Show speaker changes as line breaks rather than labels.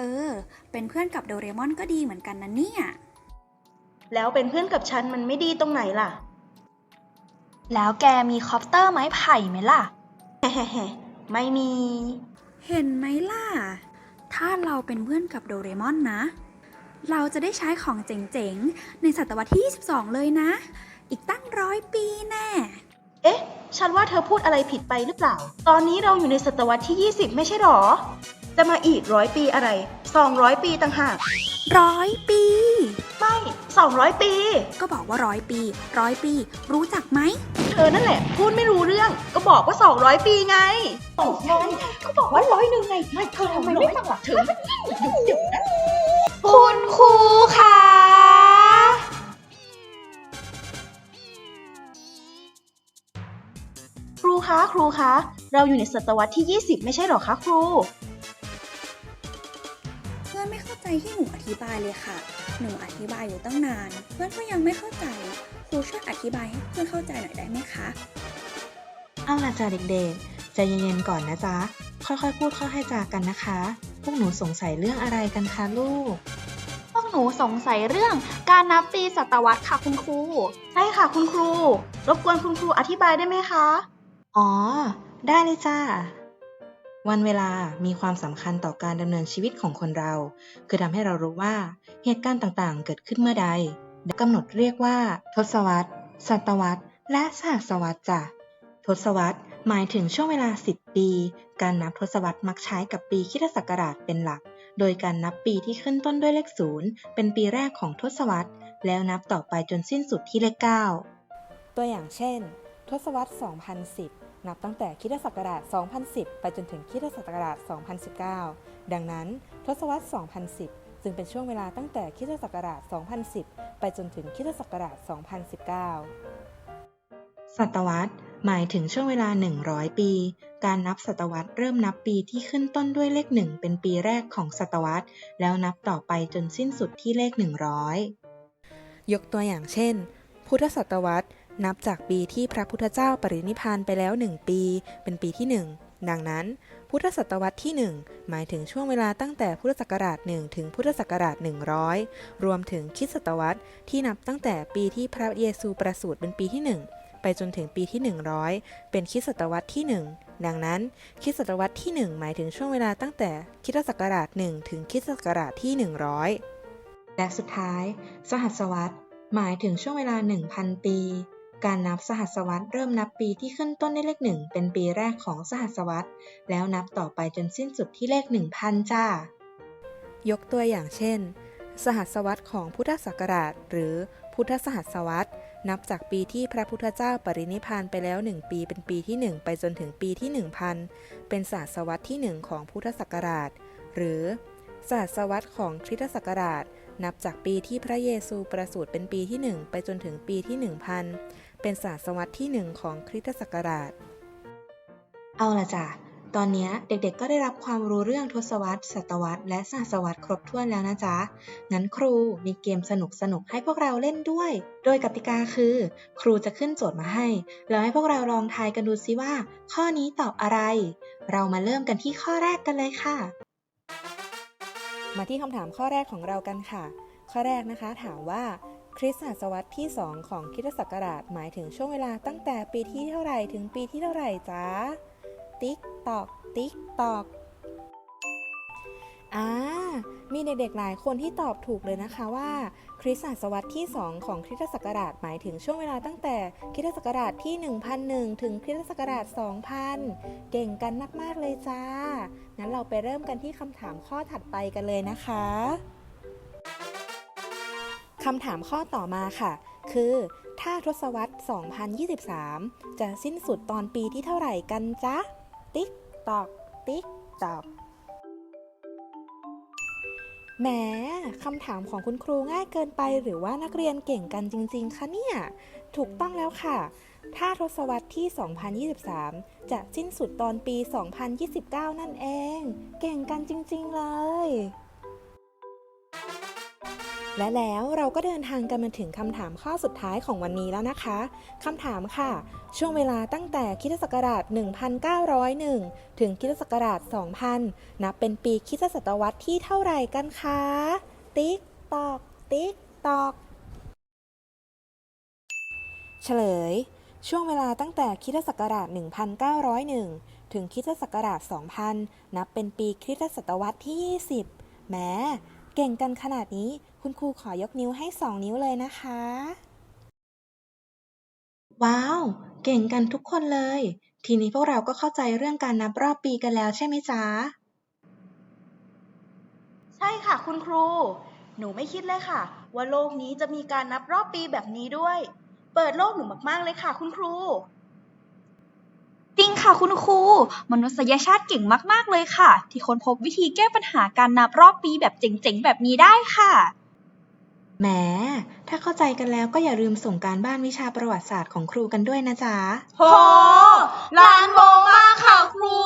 เออ เป็นเพื่อนกับโดเรมอนก็ดีเหมือนกันนะเนี่ย
แล้วเป็นเพื่อนกับฉันมันไม่ดีตรงไหนล่ะ
แล้วแกมีคอปเตอร์ไม้ไผ่ไหมล่ะ
แฮๆๆไม่มี
เห็นไหมล่ะ ถ้าเราเป็นเพื่อนกับโดเรมอนนะ เราจะได้ใช้ของเจ๋งๆ ในศตวรรษที่ 22 เลยนะ อีกตั้งร้อยปีแน่
เอ๊ะ ฉันว่าเธอพูดอะไรผิดไปหรือเปล่า ตอนนี้เราอยู่ในศตวรรษที่ 20 ไม่ใช่หรอ จะมาอีกร้อยปีอะไร 200 ปีต่างหาก
ร้อยปี
ไม่ 200 ปี
ก็บอกว่าร้อยปีร้อยปี รู้จักไหม
เธอนั่นแหละ พูดไม่รู้เรื่อง ก็บอกว่า 200 ปีไงตกไงก็บอกว่าร้อยหนึ่งไง ไม่เธอทำไมไม่ฟังหลักเธอหยุดหยุดนะ
คุณครูคะ
ครูคะครูคะ เราอยู่ในศตวรรษที่ 20 ไม่ใช่หรอคะครู
ที่หนูอธิบายเลยค่ะ หนูอธิบายอยู่ตั้งนาน เพื่อนก็ยังไม่เข้าใจ ครูช่วยอธิบายให้เพื่อนเข้าใจหน่อยได้ไหมคะ
เอาล่ะจ้าเด็กๆ ใจเย็นๆก่อนนะจ๊ะ ค่อยๆ พูดค่อยๆจากันนะคะ พวกหนูสงสัยเรื่องอะไรกันคะลูก
พวกหนูสงสัยเรื่องการนับปีศตวรรษค่ะคุณครู
ใช่ค่ะคุณครู รบกวนคุณครูอธิบายได้ไหมคะ
อ๋อ ได้เลยจ้า วันเวลามีความสำคัญต่อการดำเนินชีวิตของคนเรา คือทำให้เรารู้ว่าเหตุการณ์ต่างๆ เกิดขึ้นเมื่อใดกำหนดเรียกว่า ทศวรรษ ศตวรรษ และสหัสวรรษจ้ะ ทศวรรษ หมายถึงช่วงเวลา 10 ปี การนับทศวรรษมักใช้กับปีคิศักราชเป็นหลัก โดยการนับปีที่ขึ้นต้นด้วยเลขศูนย์เป็นปีแรกของทศวรรษ แล้วนับต่อไปจนสิ้นสุดที่เลข 9
ตัวอย่างเช่น ทศวรรษ 2010 นับตั้งแต่คริสตศักราช 2010 ไปจนถึงคริสตศักราช 2019 ดังนั้น ทศวรรษ 2010 จึงเป็นช่วงเวลาตั้งแต่คริสตศักราช 2010 ไปจนถึงคริสตศักราช 2019
ศตวรรษ หมายถึงช่วงเวลา 100 ปี การนับศตวรรษเริ่มนับปีที่ขึ้นต้นด้วยเลขหนึ่งเป็นปีแรกของศตวรรษ แล้วนับต่อไปจนสิ้นสุดที่เลข 100
ยกตัวอย่างเช่น พุทธศตวรรษ นับจากปีที่พระพุทธเจ้าปรินิพานไปแล้ว1ปี เป็นปีที่1ดังนั้น พุทธศตวรรษที่ 1 หมายถึงช่วงเวลาตั้งแต่พุทธศักราช 1 ถึงพุทธศักราช 100 รวมถึงคริสตศตวรรษที่นับตั้งแต่ปีที่พระเยซูประสูติเป็นปีที่ 1 ไปจนถึงปีที่ 100 เป็นคริสตศตวรรษที่ 1 ดังนั้นคริสตศตวรรษที่ 1 หมายถึงช่วงเวลาตั้งแต่คริสตศักราช 1 ถึงคริสตศักราชที่ 100
และสุดท้าย สหัสวรรษหมายถึงช่วงเวลา 1,000 ปี การนับสหัสวรรษเริ่มนับปีที่ขึ้นต้นด้วยเลขหนึ่งเป็นปีแรกของสหัสวรรษแล้วนับต่อไปจนสิ้นสุดที่เลข 1,000 จ้า
ยกตัวอย่างเช่น สหัสวรรษของพุทธศักราช หรือพุทธสหัสวรรษนับจากปีที่พระพุทธเจ้าปรินิพพานไปแล้ว 1 ปีเป็นปีที่ 1 ไปจนถึงปีที่ 1000 เป็นสหัสวรรษที่ 1 ของพุทธศักราช หรือสหัสวรรษของคริสตศักราช นับจากปีที่พระเยซูประสูติเป็นปีที่ 1 ไปจนถึงปีที่ 1000 เป็นศาสวรรษที่ 1 ของคริสตศักราช
เอาละจ้ะ ตอนนี้เด็กๆก็ได้รับความรู้เรื่องทศวรรษ ศตวรรษ และสหัสวรรษครบถ้วนแล้วนะจ๊ะ งั้นครูมีเกมสนุกๆให้พวกเราเล่นด้วย โดยกติกาคือ ครูจะขึ้นโจทย์มาให้ แล้วให้พวกเราลองทายกันดูซิว่า ข้อนี้ตอบอะไร เรามาเริ่มกันที่ข้อแรกกันเลยค่ะ
มาที่คำถามข้อแรกของเรากันค่ะ ข้อแรกนะคะถามว่าคริสตศตวรรษที่ 2 ของคริสตศักราชหมายถึงช่วงเวลาตั้งแต่ปีที่เท่าไหร่ถึงปีที่เท่าไหร่จ๊ะติ๊กตอกติ๊กตอกอ่า มีเด็กๆหลายคนที่ตอบถูกเลยนะคะว่า คริสตศตวรรษที่ 2 ของคริสตศักราชหมายถึงช่วงเวลาตั้งแต่คริสตศักราชที่ 1001 ถึงคริสตศักราช 2000 เก่งกันมากๆเลยจ้า งั้นเราไปเริ่มกันที่คำถามข้อถัดไปกันเลยนะคะคำถามข้อต่อมาค่ะ คือ ถ้าทศวรรษ 2023 จะสิ้นสุดตอนปีที่เท่าไหร่กันจ๊ะ ติ๊กตอก ติ๊กตอก แหมคำถามของคุณครูง่ายเกินไป หรือว่านักเรียนเก่งกันจริง ๆ คะเนี่ย ถูกต้องแล้วค่ะ ถ้าทศวรรษที่ 2023 จะสิ้นสุดตอนปี 2029 นั่นเอง เก่งกันจริง ๆ เลย และแล้วเราก็เดินทางกันมาถึงคำถามข้อสุดท้ายของวันนี้แล้วนะคะคำถามค่ะ ช่วงเวลาตั้งแต่คริสตศักราช 1901 ถึงคริสตศักราช 2000 นับเป็นปีคริสตศตวรรษที่เท่าไหร่กันคะ ติ๊กตอก ติ๊กตอก เฉลย ช่วงเวลาตั้งแต่คริสตศักราช 1901 ถึงคริสตศักราช 2000 นับเป็นปีคริสตศตวรรษที่ 20แหม้ เก่งกันขนาดนี้ คุณครูขอยกนิ้วให้2นิ้วเลยนะคะ
ว้าว เก่งกันทุกคนเลย ทีนี้พวกเราก็เข้าใจเรื่องการนับรอบปีกันแล้วใช่ไหมจ๊ะ
ใช่ค่ะคุณครู หนูไม่คิดเลยค่ะ ว่าโลกนี้จะมีการนับรอบปีแบบนี้ด้วย เปิดโลกหนูมากๆเลยค่ะ คุณครู
จริงค่ะคุณครู มนุษยชาติเก่งมาก ๆ เลยค่ะ ที่ค้นพบวิธีแก้ปัญหาการนับรอบปีแบบเจ๋ง ๆ แบบนี้ได้ค่ะ
แหม ถ้าเข้าใจกันแล้วก็อย่าลืมส่งการบ้านวิชาประวัติศาสตร์ของครูกันด้วยนะจ๊ะ
โหล้านโมมากค่ะครู